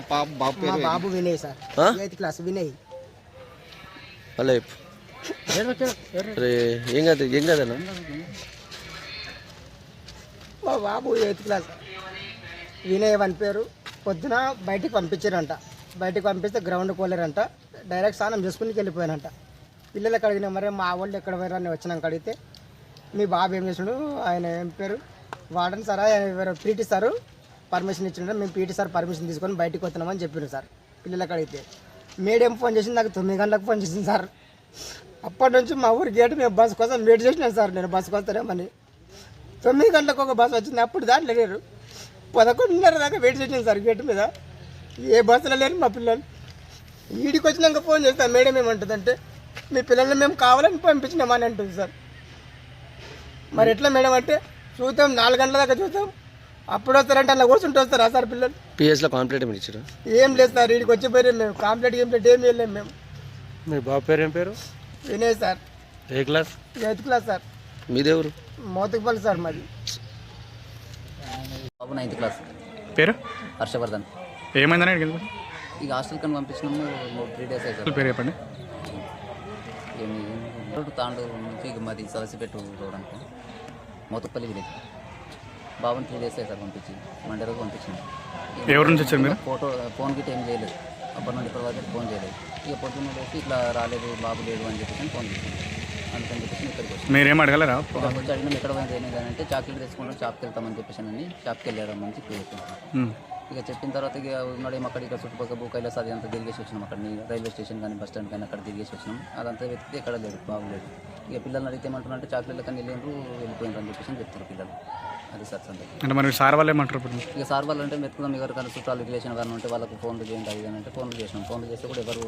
పాప బాబు మా పేరు బాబు వినయ్ సార్. ఆ? Eighth class Vinay. అలా చెప్పు అరే ఏం కాదు ఏం కాదన్నా మా బాబు ఎయిత్ క్లాస్. వినయ్ అని పేరు. పొద్దున బయటికి పంపించారంట. బయటికి పంపిస్తే గ్రౌండ్ పోలేరంట డైరెక్ట్ స్నానం చేసుకుని వెళ్ళిపోయానంట పిల్లలకి అడిగిన మరి మా వాళ్ళు ఎక్కడ పోయారు? అని వచ్చినాక అడిగితే మీ బాబు ఏం చేసిండు? ఆయన ఏం పేరు? వాడని సార్? ఆయన ఎవరో? PT sir? పర్మిషన్ ఇచ్చిండు మేము పీటీ సార్ పర్మిషన్ తీసుకొని బయటకు వస్తున్నామని చెప్పారు సార్. పిల్లలకు అడిగితే. మేడేం ఫోన్ చేసింది? నాకు తొమ్మిది గంటలకు ఫోన్ చేసింది సార్. అప్పటి నుంచి మా ఊరి గేట్ మేము బస్సు కోసం వెయిట్ చేసినాను సార్. నేను బస్సుకు వస్తానేమని తొమ్మిది గంటలకు ఒక బస్సు వచ్చింది. అప్పుడు దాంట్లో లేరు. పదకొండున్నర దాకా వెయిట్ చేసాను సార్ గేట్ మీద. ఏ బస్సులో లేరు మా పిల్లలు. ఈడికి వచ్చినాక ఫోన్ చేస్తాను మేడం ఏమంటుందంటే మీ పిల్లల్ని మేము కావాలని పంపించినామని అంటుంది సార్. మరి ఎట్లా మేడం అంటే చూద్దాం నాలుగు గంటల దాకా చూద్దాం. అప్పుడు వస్తారంటే అలా కూర్చుంటూ వస్తారా సార్ పిల్లలు పిఎస్లో కాంప్లీట్ ఏమి ఇచ్చారు ఏం లేదు సార్ వీడికి వచ్చిపోయారు మేము కాంప్లీట్ కంప్లీట్ ఏం వెళ్ళలేము మేము మీ బాబు పేరు ఏం పేరు వినయ్ సార్ ఏ క్లాస్ ఎయిత్ క్లాస్ సార్ మీదేవరు మోతుకుపల్లి సార్ మాది బాబు నైన్త్ క్లాస్ పేరు హర్షవర్ధన్ ఏమైందని ఇక హాస్టల్ కని పంపించినాము త్రీ డేస్ అవుతుంది పేరు చెప్పండి ఏమి తాండూరు నుంచి ఇక మాది సలసిపెట్టు రోడ్ అనుకో మోతపల్లి విలేజ్ బాబుని త్రీ డేస్ అవుతారు పంపించి మండే రోజు పంపించింది. ఎవరి నుంచి వచ్చారు మీరు? ఫోటో ఫోన్ గిట్ట ఏం చేయలేదు. అప్పటి నుండి ఇప్పటి వరకు ఫోన్ చేయలేదు. ఇక పొద్దున్న లేచి ఇట్లా రాలేదు బాబు లేడు అని చెప్పేసి ఫోన్ చేసింది. అందుకని చెప్పేసి ఇక్కడికి వచ్చి మీరేం అడగలరా వచ్చి అడిగినాం ఎక్కడ పోయింది అని అంటే చాక్లెట్ తెచ్చుకుంటాం షాప్కి వెళ్తామని చెప్పేసి అని షాప్కి వెళ్ళారని చెప్పి చెప్పాను. ఇక చెప్పిన తర్వాత ఇక ఉన్నాడు ఏమో అక్కడ ఇక్కడ చుట్టుపక్కల భూ కైలాస్ అది అంతా తిరిగేసి వచ్చినాం అక్కడ. రైల్వే స్టేషన్ కానీ బస్ స్టాండ్ కానీ అక్కడ తిరిగేసి వచ్చినాం. అదంతా వెతికితే ఎక్కడ లేదు బాగులేదు ఇక పిల్లల్ని అడిగితే ఏమంటున్నారంటే చాక్లెట్ల కానీ వెళ్ళిండ్రు వెళ్ళిపోయినారు అని చెప్పేసి చెప్తారు పిల్లలు. అది సార్ అంటే మరి సార్ వాళ్ళు ఏమంటారు ఇప్పుడు? ఇక సార్ వాళ్ళు అంటే వెతుకుదాం ఎవరికైనా చుట్టాలు రిలేషన్ కానీ ఉంటే వాళ్ళకు ఫోన్లు చేయండి అది అని అంటే ఫోన్లు చేసినాం. ఫోన్లు చేస్తే కూడా ఎవరు